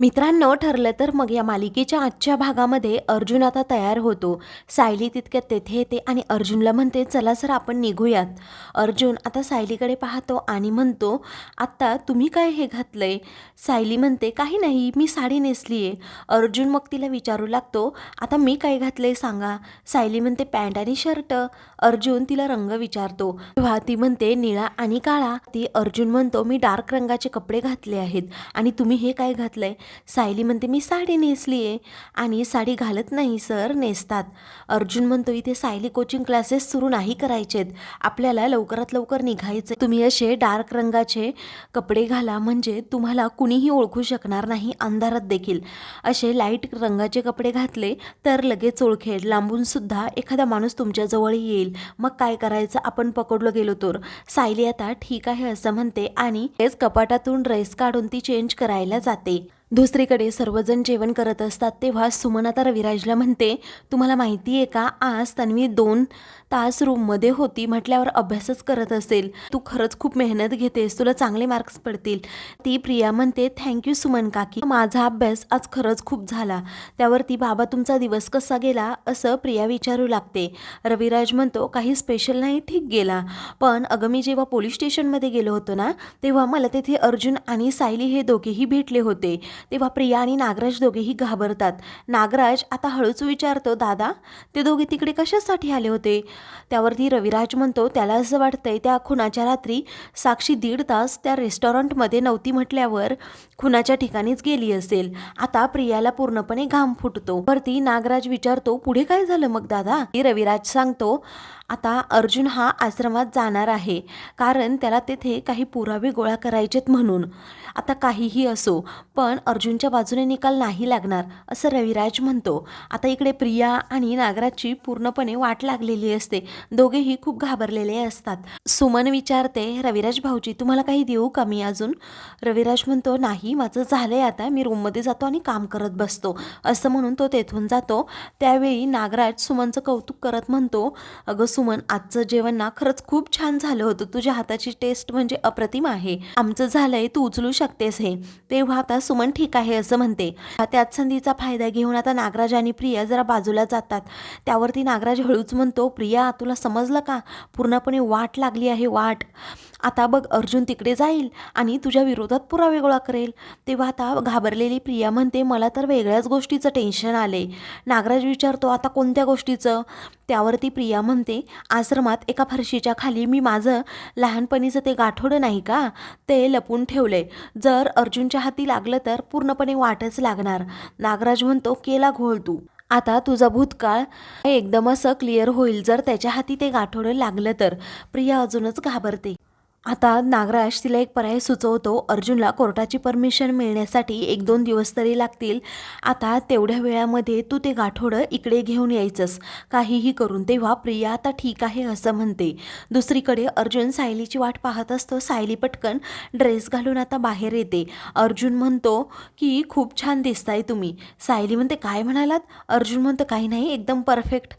मित्रांनो ठरलं तर मग या मालिकेच्या आजच्या भागामध्ये अर्जुन आता तयार होतो. सायली तितक्यात तेथे येते आणि अर्जुनला म्हणते चला सर आपण निघूयात. अर्जुन आता सायलीकडे पाहतो आणि म्हणतो आत्ता तुम्ही काय हे घातलं आहे सायली म्हणते काही नाही मी साडी नेसली आहे अर्जुन मग तिला विचारू लागतो आता मी काय घातलं आहे सांगा. सायली म्हणते पॅन्ट आणि शर्ट. अर्जुन तिला रंग विचारतो. तेव्हा ती म्हणते निळा आणि काळा. ती अर्जुन म्हणतो मी डार्क रंगाचे कपडे घातले आहेत आणि तुम्ही हे काय घातलं आहे सायली म्हणते मी साडी नेसली आहे आणि साडी घालत नाही सर नेसतात. अर्जुन म्हणतो इथे सायली कोचिंग क्लासेस सुरू नाही करायचेत. आपल्याला लवकरात लवकर निघायचे तुम्ही असे डार्क रंगाचे कपडे घाला म्हणजे तुम्हाला कुणीही ओळखू शकणार नाही अंधारात देखील. असे लाइट रंगाचे कपडे घातले तर लगेच ओळखेल. लांबून सुद्धा एखादा माणूस तुमच्याजवळ येईल. मग काय करायचं? आपण पकडलो गेलो तर. सायली आता ठीक आहे असं म्हणते आणि तेच कपाटातून ड्रेस काढून ती चेंज करायला जाते. दुसरीकडे सर्वजण जेवण करत असतात तेव्हा सुमन आता रविराजला म्हणते तुम्हाला माहिती आहे का? आज तन्वी दोन तास रूममध्ये होती म्हटल्यावर अभ्यासच करत असेल. तू खरंच खूप मेहनत घेतेस तुला चांगले मार्क्स पडतील. ती प्रिया म्हणते थँक्यू सुमन काकी. माझा अभ्यास आज खरंच खूप झाला. त्यावर ती बाबा तुमचा दिवस कसा गेला असं प्रिया विचारू लागते. रविराज म्हणतो काही स्पेशल नाही ठीक गेला. पण अगं मी जेव्हा पोलीस स्टेशनमध्ये गेलो होतो ना तेव्हा मला तेथे अर्जुन आणि सायली हे दोघेही भेटले होते. तेव्हा प्रिया आणि नागराज दोघेही घाबरतात. नागराज आता हळूच विचारतो दादा ते दोघे तिकडे कशासाठी आले होते? त्यावरती रविराज म्हणतो त्याला असं वाटतंय त्या खुनाच्या रात्री साक्षी दीड तास त्या रेस्टॉरंटमध्ये नव्हती म्हटल्यावर खुनाच्या ठिकाणीच गेली असेल. आता प्रियाला पूर्णपणे घाम फुटतो. वरती नागराज विचारतो पुढे काय झालं मग दादा? ती रविराज सांगतो आता अर्जुन हा आश्रमात जाणार आहे. कारण त्याला तेथे काही पुरावे गोळा करायचेत म्हणून. आता काहीही असो पण अर्जुनच्या बाजूने निकाल नाही लागणार असं रविराज म्हणतो. आता इकडे प्रिया आणि नागराजची पूर्णपणे वाट लागलेली असते. दोघेही खूप घाबरलेले असतात. सुमन विचारते रविराज भाऊजी तुम्हाला काही देऊ का मी अजून? रविराज म्हणतो नाही माझं झालंय आता मी रूममध्ये जातो आणि काम करत बसतो. असं म्हणून तो तेथून जातो. त्यावेळी नागराज सुमनचं कौतुक करत म्हणतो अगं सुमन आजचं जेवण ना खरंच खूप छान झालं होतं. तुझ्या हाताची टेस्ट म्हणजे अप्रतिम आहे. आमचं झालंय तू उचलू शकतेस हे. तेव्हा आता सुमन ठीक आहे असं म्हणते. त्याच संधीचा फायदा घेऊन आता नागराज आणि प्रिया जरा बाजूला जातात. त्यावरती नागराज हळूच म्हणतो प्रिया तुला समजलं का? पूर्णपणे वाट लागली आहे वाट. आता बघ अर्जुन तिकडे जाईल आणि तुझ्या विरोधात पुरावे गोळा करेल. तेव्हा आता घाबरलेली प्रिया म्हणते मला तर वेगळ्याच गोष्टीचं टेन्शन आले नागराज विचारतो आता कोणत्या गोष्टीचं? त्यावरती प्रिया म्हणते आश्रमात एका फरशीच्या खाली मी माझं लहानपणीचं ते गाठोडं नाही का? ते लपून ठेवलंय. जर अर्जुनच्या हाती लागलं तर पूर्णपणे वाटच लागणार. नागराज म्हणतो केला घोळ तू. आता तुझा भूतकाळ एकदम असं क्लिअर होईल जर त्याच्या हाती ते गाठोडं लागलं तर. प्रिया अजूनच घाबरते. आता नागराज तिला एक पर्याय सुचवतो. अर्जुनला कोर्टाची परमिशन मिळण्यासाठी एक दोन दिवस तरी लागतील. आता तेवढ्या वेळामध्ये तू ते गाठोडं इकडे घेऊन यायचंस. काहीही करून तेव्हा प्रिया आता ठीक आहे असं म्हणते. दुसरीकडे अर्जुन सायलीची वाट पाहत असतो. सायली पटकन ड्रेस घालून आता बाहेर येते. अर्जुन म्हणतो की खूप छान दिसताय तुम्ही. सायली म्हणते काय म्हणालात? अर्जुन म्हणतो काही नाही एकदम परफेक्ट.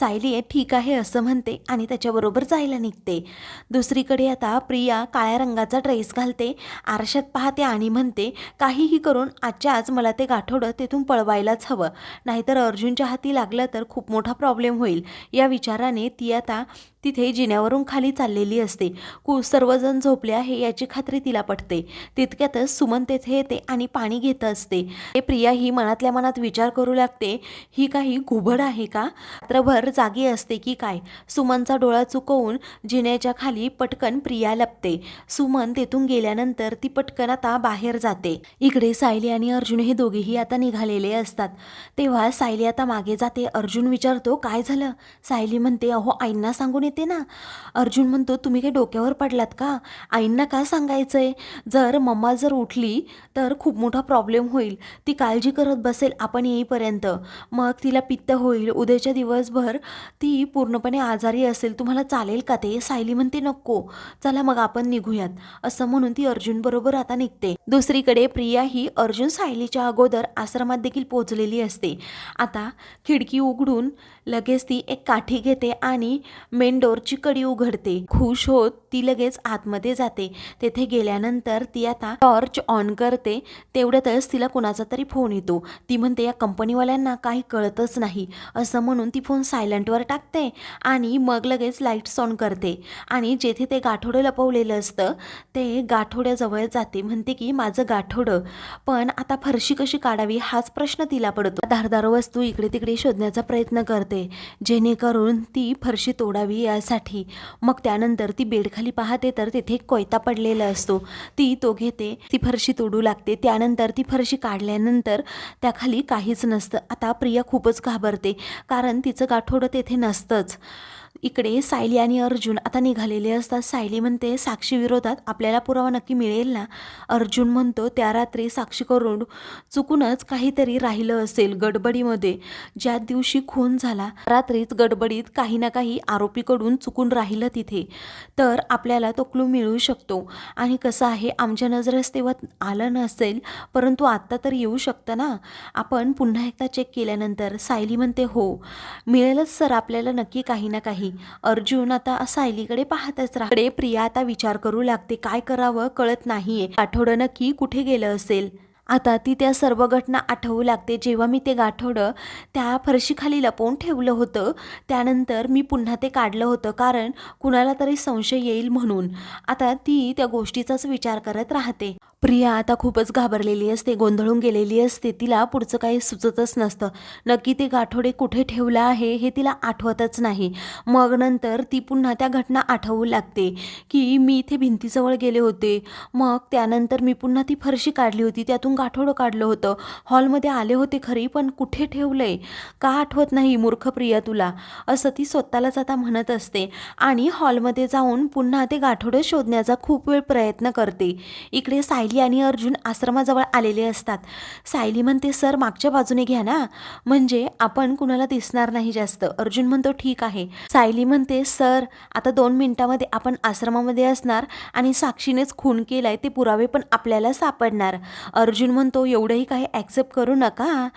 सायली ठीक आहे असं म्हणते आणि त्याच्याबरोबर जायला निघते. दुसरीकडे आता प्रिया काळ्या रंगाचा ड्रेस घालते आरशात पाहते आणि म्हणते काहीही करून आजच्या आज मला ते गाठोडं तेथून पळवायलाच हवं. नाहीतर अर्जुनच्या हाती लागलं तर खूप मोठा प्रॉब्लेम होईल. या विचाराने ती आता तिथे जिन्यावरून खाली चाललेली असते. कु सर्वजण झोपले आहे याची खात्री तिला पटते. तितक्यातच सुमन तेथे येते आणि पाणी घेत असते. हे प्रिया ही मनातल्या मनात विचार करू लागते. ही काही घुबड आहे का? रात्रभर जागी असते की काय? सुमनचा डोळा चुकवून जिन्याच्या खाली पटकन प्रिया लपते. सुमन तेथून गेल्यानंतर ती पटकन आता बाहेर जाते. इकडे सायली आणि अर्जुन हे दोघेही आता निघालेले असतात. तेव्हा सायली आता मागे जाते. अर्जुन विचारतो काय झालं? सायली म्हणते अहो आईंना सांगून येते ना. अर्जुन म्हणतो तुम्ही काही डोक्यावर पडलात का? आईंना का सांगायचंय? जर मम्मा जर उठली तर खूप मोठा प्रॉब्लेम होईल. ती काळजी करत बसेल आपण येईपर्यंत. मग तिला पित्त होईल. उद्याच्या दिवसभर ती पूर्णपणे आजारी असेल. तुम्हाला चालेल का ते? सायली म्हणते नको. चला चला मग आपण निघूयात. असं म्हणून ती अर्जुन बरोबर आता निघते. दुसरीकडे प्रिया ही अर्जुन सायलीच्या अगोदर आश्रमात देखील पोहोचलेली असते. आता खिडकी उघडून लगेच ती एक काठी घेते आणि मेन डोरची कडी उघडते. खुश होत ती लगेच आतमध्ये जाते. तेथे गेल्यानंतर ती आता टॉर्च ऑन करते. तेवढ्यातच तिला कुणाचा तरी फोन येतो. ती म्हणते या कंपनीवाल्यांना काही कळतच नाही. असं म्हणून ती फोन सायलेंटवर टाकते आणि मग लगेच लाईट्स ऑन करते. आणि जेथे ते गाठोडं लपवलेलं असतं. ते गाठोड्याजवळ जाते. म्हणते की माझं गाठोडं. पण आता फरशी कशी काढावी हाच प्रश्न तिला पडतो. धारदार वस्तू इकडे तिकडे शोधण्याचा प्रयत्न करते जेणेकरून ती फरशी तोडावी यासाठी. मग त्यानंतर ती बेडखाली पाहते तर तेथे कोयता पडलेला असतो. ती तो घेते ती फरशी तोडू लागते. त्यानंतर ती फरशी काढल्यानंतर त्याखाली काहीच नसतं. आता प्रिया खूपच घाबरते कारण तिचं गाठोडं तेथे नसतंच. इकडे सायली आणि अर्जुन आता निघालेले असतात. सायली म्हणते साक्षी विरोधात आपल्याला पुरावा नक्की मिळेल ना? अर्जुन म्हणतो त्या रात्री साक्षी करून चुकूनच काहीतरी राहिलं असेल गडबडीमध्ये. ज्या दिवशी खून झाला रात्रीच गडबडीत काही ना काही आरोपीकडून चुकून राहिलं तिथे. तर आपल्याला तो क्लू मिळू शकतो. आणि कसं आहे आमच्या नजरेस तेव्हा आलं नसेल परंतु आत्ता तर येऊ शकतं ना? आपण पुन्हा एकदा चेक केल्यानंतर सायली म्हणते हो मिळेलच सर आपल्याला नक्की काही ना काही अर्जुन आता सायलीकडे पाहतच राहते प्रिया आता विचार करू लागते काय करावं कळत नाहीये. आठवडं नक्की कुठे गेलं असेल? आता ती त्या सर्व घटना आठवू लागते. जेव्हा मी ते गाठोडं त्या फरशीखाली लपवून ठेवलं होतं त्यानंतर मी पुन्हा ते काढलं होतं कारण कुणाला तरी संशय येईल म्हणून. आता ती त्या गोष्टीचाच विचार करत राहते. प्रिया आता खूपच घाबरलेली असते गोंधळून गेलेली असते. तिला पुढचं काही सुचतच नसतं. नक्की ते गाठोडे कुठे ठेवलं आहे हे तिला आठवतच नाही. मग नंतर ती पुन्हा त्या घटना आठवू लागते की मी इथे भिंतीजवळ गेले होते. मग त्यानंतर मी पुन्हा ती फरशी काढली होती त्यातून गाठोडं काढलं होतं. हॉलमध्ये आले होते खरी पण कुठे ठेवलं आहे का आठवत नाही मूर्ख प्रिया तुला? असं ती स्वतःलाच आता म्हणत असते आणि हॉलमध्ये जाऊन पुन्हा ते गाठोडं शोधण्याचा खूप वेळ प्रयत्न करते. इकडे सायली आणि अर्जुन आश्रमाजवळ आलेले असतात. सायली म्हणते सर मागच्या बाजूने घ्या ना. म्हणजे आपण कुणाला दिसणार नाही जास्त. अर्जुन म्हणतो ठीक आहे. सायली म्हणते सर आता दोन मिनिटामध्ये आपण आश्रमामध्ये असणार आणि साक्षीनेच खून केलाय ते पुरावे पण आपल्याला सापडणार. अर्जुन म्हणतो एवढंही काही ॲक्सेप्ट करू नका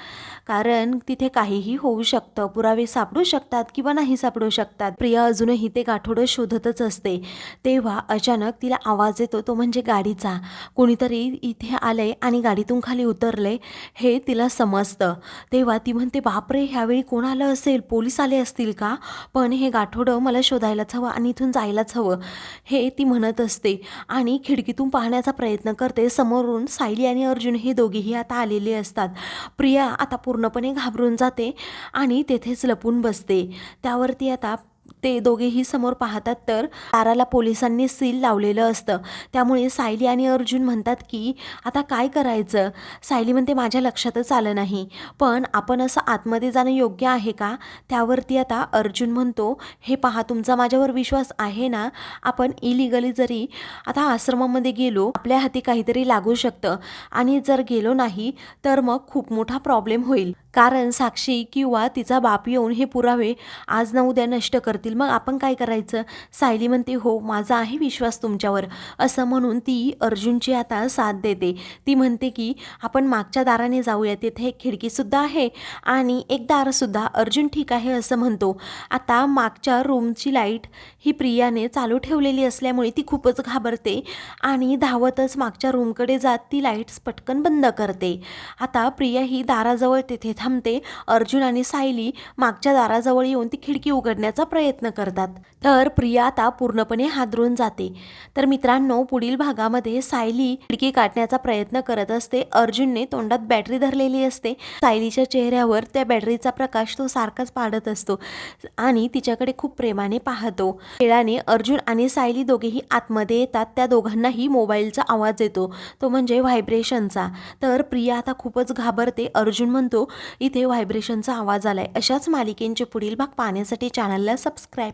कारण तिथे काहीही होऊ शकतं. पुरावे सापडू शकतात किंवा नाही सापडू शकतात. प्रिया अजूनही ते गाठोडं शोधतच असते. तेव्हा अचानक तिला आवाज येतो तो म्हणजे गाडीचा. कोणीतरी इथे आलंय आणि गाडीतून खाली उतरले हे तिला समजतं. तेव्हा ती म्हणते बापरे ह्यावेळी कोण आलं असेल? पोलीस आले असतील का? पण हे गाठोडं मला शोधायलाच हवं आणि इथून जायलाच हवं. हे ती म्हणत असते आणि खिडकीतून पाहण्याचा प्रयत्न करते. समोरून सायली आणि अर्जुन हे दोघेही आता आलेले असतात. प्रिया आता पूर्णपणे घाबरून जाते आणि तेथेच लपून बसते. त्यावरती आता ते दोघेही समोर पाहतात तर ताराला पोलिसांनी सील लावलेलं असतं. त्यामुळे सायली आणि अर्जुन म्हणतात की आता काय करायचं? सायली म्हणते माझ्या लक्षातच आलं नाही. पण आपण असं आतमध्ये जाणं योग्य आहे का? त्यावरती आता अर्जुन म्हणतो हे पहा तुमचा माझ्यावर विश्वास आहे ना? आपण इलिगली जरी आता आश्रमामध्ये गेलो आपल्या हाती काहीतरी लागू शकतं. आणि जर गेलो नाही तर मग खूप मोठा प्रॉब्लेम होईल. कारण साक्षी किंवा तिचा बाप येऊन हे पुरावे आज ना उद्या नष्ट करतील मग आपण काय करायचं? सायली म्हणते हो माझा आहे विश्वास तुमच्यावर. असं म्हणून ती अर्जुनची आता साथ देते. ती म्हणते की आपण मागच्या दाराने जाऊया तिथे एक खिडकीसुद्धा आहे आणि एक दारसुद्धा अर्जुन ठीक आहे असं म्हणतो. आता मागच्या रूमची लाइट ही प्रियाने चालू ठेवलेली असल्यामुळे ती खूपच घाबरते आणि धावतच मागच्या रूमकडे जात ती लाईट्स पटकन बंद करते. आता प्रिया ही दाराजवळ तिथे थांबते. अर्जुन आणि सायली मागच्या दाराजवळ येऊन ती खिडकी उघडण्याचा प्रयत्न प्रयत्न करतात. तर प्रिया आता पूर्णपणे हादरून जाते. तर मित्रांनो पुढील भागामध्ये सायली खिडकी काढण्याचा प्रयत्न करत असते. अर्जुनने तोंडात बॅटरी धरलेली असते. सायलीच्या चेहऱ्यावर त्या बॅटरीचा प्रकाश तो सारखाच पाडत असतो आणि तिच्याकडे खूप प्रेमाने पाहतो. वेळाने अर्जुन आणि सायली दोघेही आतमध्ये येतात. त्या दोघांनाही मोबाईलचा आवाज येतो. तो म्हणजे व्हायब्रेशनचा. तर प्रिया आता खूपच घाबरते. अर्जुन म्हणतो इथे व्हायब्रेशनचा आवाज आलाय. अशाच मालिकेंचे पुढील भाग पाहण्यासाठी चॅनलला सबस्क्राईब subscribe.